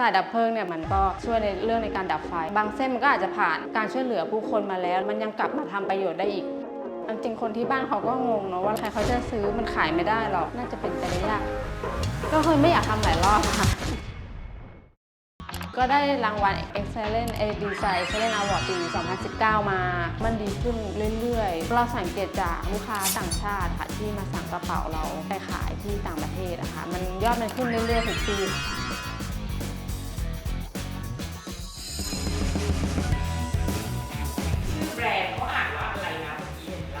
สายดับเพลิงเนี่ยมันก็ช่วยในเรื่องในการดับไฟ บางเส้นมันก็อาจจะผ่านการช่วยเหลือผู้คนมาแล้ว มันยังกลับมาทำประโยชน์ได้อีกจริงๆคนที่บ้านเขาก็งงเนาะว่าใครเขาจะซื้อมันขายไม่ได้หรอกน่าจะเป็นไปได้ยาก ก็คือไม่อยากทำหลายรอบค่ะ ก็ได้รางวัล Excellent A Design Excellent Award ปี 2019 มา มันดีขึ้นเรื่อยๆ เราสังเกตจากลูกค้าต่างชาติค่ะที่มาสั่งกระเป๋าเราไปขายที่ต่างประเทศนะคะ มันยอดมันขึ้นเรื่อยๆทุกปี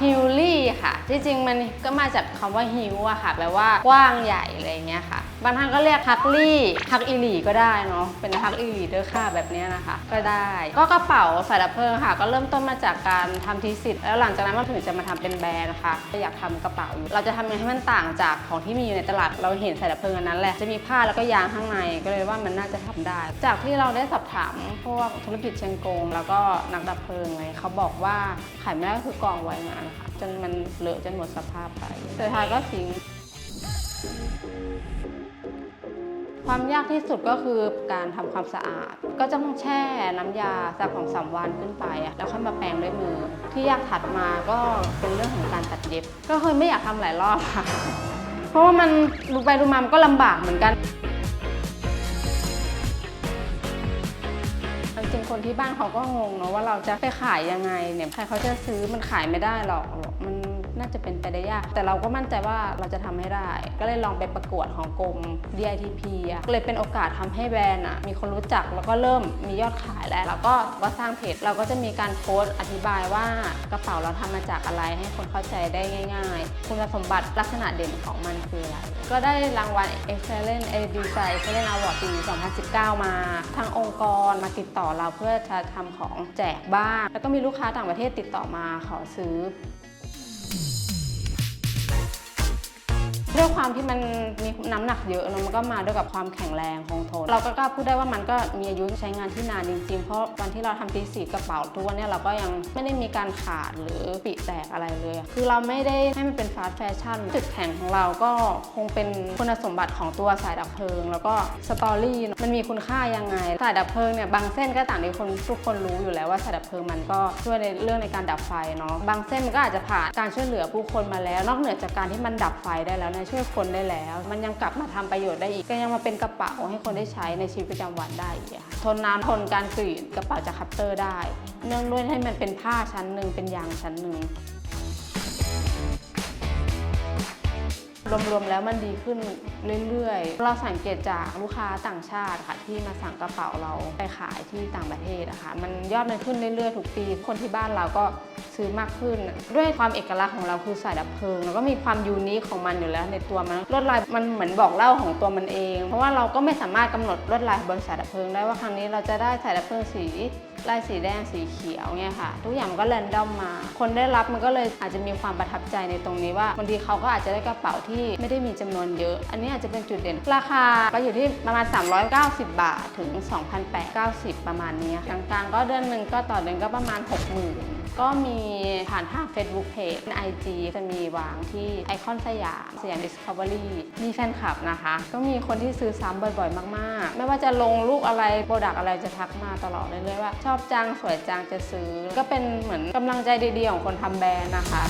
มื่ ค่ะ ที่จริงมันก็มาจากคำว่าฮิวอะค่ะ แปลว่ากว้างใหญ่อะไรเงี้ยค่ะ บางท่านก็เรียกฮักลี่ฮักอีหลีก็ได้เนาะ เป็นฮักอีหลีเดอร์ค่าแบบเนี้ยนะคะ ก็ได้ ก็กระเป๋าสายดับเพลิงค่ะ ก็เริ่มต้นมาจากการทำทีสิทธิ์แล้วหลังจากนั้นมาถึงจะมาทำเป็นแบรนด์นะคะก็อยากทำกระเป๋าอยู่เราจะทำยังไงให้มันต่างจากของที่มีอยู่ในตลาด เราเห็นสายดับเพลิงอันนั้นแหละ จะมีผ้าแล้วก็ยางข้างใน ก็เลยว่ามันน่าจะทำได้ จากที่เราได้สอบถามพวกธุรกิจเชียงกง แล้วก็นักดับเพลิงเลยเขาบอกว่าขายไม่ได้ก็คือกองไว้งานนะคะจนมันเลอะจนหมดสภาพไปสุดท้ายก็ทิ้งความยากที่สุดก็คือการทำความสะอาด ก็จะต้องแช่น้ำยาสักของสามวันขึ้นไป แล้วค่อยมาแปรงด้วยมือ ที่ยากถัดมาก็เป็นเรื่องของการตัดเย็บ ก็เคยไม่อยากทำหลายรอบค่ะ เพราะว่ามันดูไปดูมามันก็ลำบากเหมือนกันจริงคนที่บ้านเขาก็งงเนาะว่าเราจะไปขายยังไงเนี่ยใครเขาจะซื้อมันขายไม่ได้หรอกมัน น่าจะเป็นไปได้ยาก แต่เราก็มั่นใจว่าเราจะทำให้ได้ ก็เลยลองไปประกวดของกรม DITP อะก็เลยเป็นโอกาสทำให้แบรนด์อะมีคนรู้จักแล้วก็เริ่มมียอดขายแล้วแล้วก็ว่าสร้างเพจเราก็จะมีการโพสต์อธิบายว่ากระเป๋าเราทำมาจากอะไรให้คนเข้าใจได้ง่าย ๆ คุณสมบัติลักษณะเด่นของมันคืออะไรก็ได้รางวัล Excellent A Design Excellent Award ปี 2019 มา ทางองค์กรมาติดต่อเราเพื่อจะทำของแจกบ้าง แล้วก็มีลูกค้าต่างประเทศติดต่อมาขอซื้อ ด้วยความที่มันมีน้ำหนักเยอะแล้วมันก็มาด้วยกับความแข็งแรงคงทนเราก็กล้าพูดได้ว่ามันก็มีอายุใช้งานที่นานจริงๆ เพราะวันที่เราทำตีสีกระเป๋าทุกวันเนี้เราก็ยังไม่ได้มีการขาดหรือปีแตกอะไรเลย คือเราไม่ได้ให้มันเป็นฟาสต์แฟชั่นจุดแข็งของเราก็คงเป็นคุณสมบัติของตัวสายดับเพลิง แล้วก็สตอรี่มันมีคุณค่ายังไงสายดับเพลิงเนี่ยบางเส้นก็ต่างที่คนทุกคนรู้อยู่แล้วว่าสายดับเพลิงมันก็ช่วยในเรื่องในการดับไฟเนาะบางเส้นมันก็อาจจะผ่านการช่วยเหลือผู้คนมาแล้ว นอกเหนือจากการที่มันดับไฟได้แล้วเนี่ยช่วยคนได้แล้ว มันยังกลับมาทำประโยชน์ได้อีก ก็ยังมาเป็นกระเป๋าให้คนได้ใช้ในชีวิตประจำวันได้อีกค่ะทนน้ำทนการกรีดกระเป๋าจากคัตเตอร์ได้ เนื่องด้วยให้มันเป็นผ้าชั้นหนึ่งเป็นยางชั้นหนึ่งรวมๆแล้วมันดีขึ้น เรื่อยๆ เราสังเกตจากลูกค้าต่างชาติค่ะที่มาสั่งกระเป๋าเราไปขายที่ต่างประเทศนะคะมันยอดมันขึ้นเรื่อยๆ ทุกปี คนที่บ้านเราก็ซื้อมากขึ้น ด้วยความเอกลักษณ์ของเราคือสายดับเพลิง แล้วก็มีความยูนิคของมันอยู่แล้วในตัวมันลวดลายมันเหมือนบอกเล่าของตัวมันเอง เพราะว่าเราก็ไม่สามารถกำหนดลวดลายบนสายดับเพลิง ได้ว่าครั้งนี้เราจะได้สายดับเพลิงสีลายสีแดงสีเขียวเนี่ยค่ะ ทุกอย่างมันก็แรนดอมมา คนได้รับมันก็เลยอาจจะมีความประทับใจในตรงนี้ว่าบางทีเขาก็อาจจะได้กระเป๋าที่ไม่ได้มีจำนวนเยอะ อันนี้อาจจะเป็นจุดเด่น ราคาก็อยู่ที่ประมาณ 390 บาทถึง 2,890 ประมาณนี้กลางๆ ก็เดือนหนึ่งก็ต่อเดือนก็ประมาณ 60,000ก็มีผ่านทาง Facebook Page IG จะมีวางที่ไอคอนสยามสยาม Discovery มีแฟนคลับนะคะ ก็มีคนที่ซื้อซ้ำบ่อยๆ มากๆ ไม่ว่าจะลงรูปอะไร โปรดักอะไรจะทักมาตลอดเรื่อยๆว่า ชอบจัง สวยจังจะซื้อ ก็เป็นเหมือนกำลังใจดีๆ ของคนทำแบรนด์นะคะ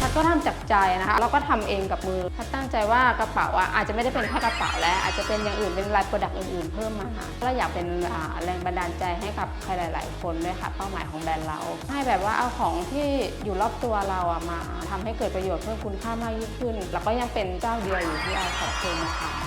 พัดก็ทำจากใจนะคะแล้วก็ทำเองกับมือพัดตั้งใจว่ากระเป๋าอะอาจจะไม่ได้เป็นแค่กระเป๋าแล้ว อาจจะเป็นอย่างอื่นเป็นลายโปรดักต์อื่นๆ เพิ่มมาเราอยากเป็นแรงบันดาลใจให้กับใครหลาย ๆ คนด้วยค่ะ เป้าหมายของแบรนด์เรา ให้แบบว่าเอาของที่อยู่รอบตัวเราอะมาทำให้เกิดประโยชน์เพิ่มคุณค่ามากยิ่งขึ้น แล้วก็ยังเป็นเจ้าเดียวอยู่ที่เอาของเพลงมาขาย